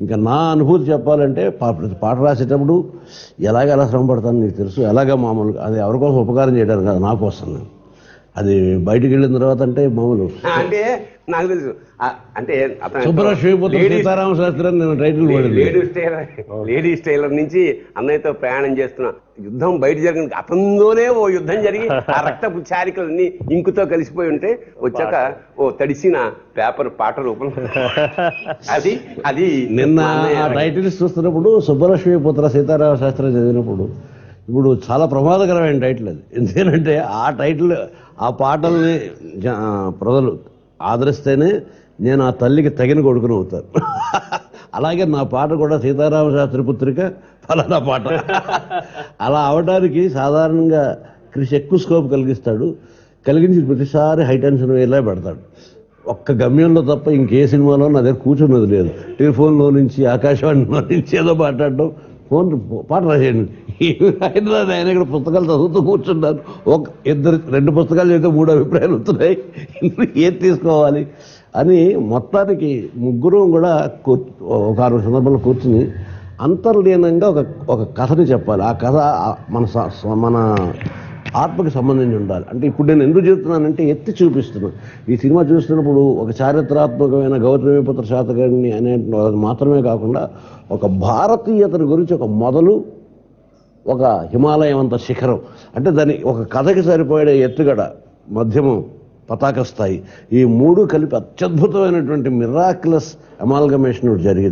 ఇంకా నా అనుభూతి చెప్పాలంటే పా- ప్రతి పాట రాసేటప్పుడు ఎలాగ ఎలా శ్రమ పడతాను నీకు తెలుసు. ఎలాగ మామూలుగా అది ఎవరికోసం ఉపకారం చేయడానికి కాదు నా కోసం. నేను అది బయటికి వెళ్ళిన తర్వాత అంటే మామూలు. అంటే నాకు తెలుసు. అంటే లేడీ- సీతారామ శాస్త్రి అని నేను టైటిల్ లేడీ లేడీ స్టైలర్ నుంచి అన్నయ్యతో ప్రయాణం చేస్తున్నా యుద్ధం బయట జరిగింది. అతనిలోనే ఓ యుద్ధం జరిగి ఆ రక్తపు చారికలన్నీ ఇంకుతో కలిసిపోయి ఉంటే వచ్చాక ఓ తడిసిన పేపర్ పాట రూపంలో. అది అది నిన్న టైటిల్స్ చూస్తున్నప్పుడు సుబ్బలక్ష్మి పుత్ర సీతారామ శాస్త్రి చదివినప్పుడు ఇప్పుడు చాలా ప్రమాదకరమైన టైటిల్ అది. ఎందుకంటే ఆ టైటిల్ ఆ పాటల్ని ప్రజలు ఆదరిస్తేనే నేను ఆ తల్లికి తగిన కొడుకుని అవుతాను అలాగే నా పాట కూడా సీతారామ శాస్త్రి పుత్రిక ఫలానా పాట. అలా అవడానికి సాధారణంగా కృషి ఎక్కువ స్కోప్ కలిగిస్తాడు. కలిగించి ప్రతిసారి హై టెన్షన్ వేలా పెడతాడు. ఒక్క గమ్యంలో తప్ప ఇంకే సినిమాలో నా దగ్గర కూర్చున్నది లేదు. టెలిఫోన్లో నుంచి ఆకాశవాణిలో నుంచి ఏదో మాట్లాడడం ఫోన్ పాట రాసేయండి. హైదరాబాద్ ఆయన ఇక్కడ పుస్తకాలు చదువుతూ కూర్చున్నారు. ఒక ఇద్దరు రెండు పుస్తకాలు చదివితే మూడు అభిప్రాయాలు వస్తున్నాయి. ఏది తీసుకోవాలి? అని మొత్తానికి ముగ్గురు కూడా కూర్ ఒక ఆరు సందర్భంలో కూర్చుని అంతర్లీనంగా ఒక ఒక కథని చెప్పాలి. ఆ కథ మన స- మన ఆత్మకి సంబంధించి ఉండాలి. అంటే ఇప్పుడు నేను ఎందుకు చెప్తున్నానంటే ఎత్తి చూపిస్తున్నాను ఈ సినిమా చూస్తున్నప్పుడు ఒక చారిత్రాత్మకమైన గౌతమీపుత్ర శాతకాన్ని అనే మాత్రమే కాకుండా ఒక భారతీయతని గురించి ఒక మొదలు ఒక హిమాలయం అంత శిఖరం. అంటే దాని ఒక కథకి సరిపోయే ఎత్తుగడ మధ్యమం పతాక స్థాయి. ఈ మూడు కలిపి అత్యద్భుతమైనటువంటి మిరాక్లస్ అమాల్గమేషన్ జరిగింది.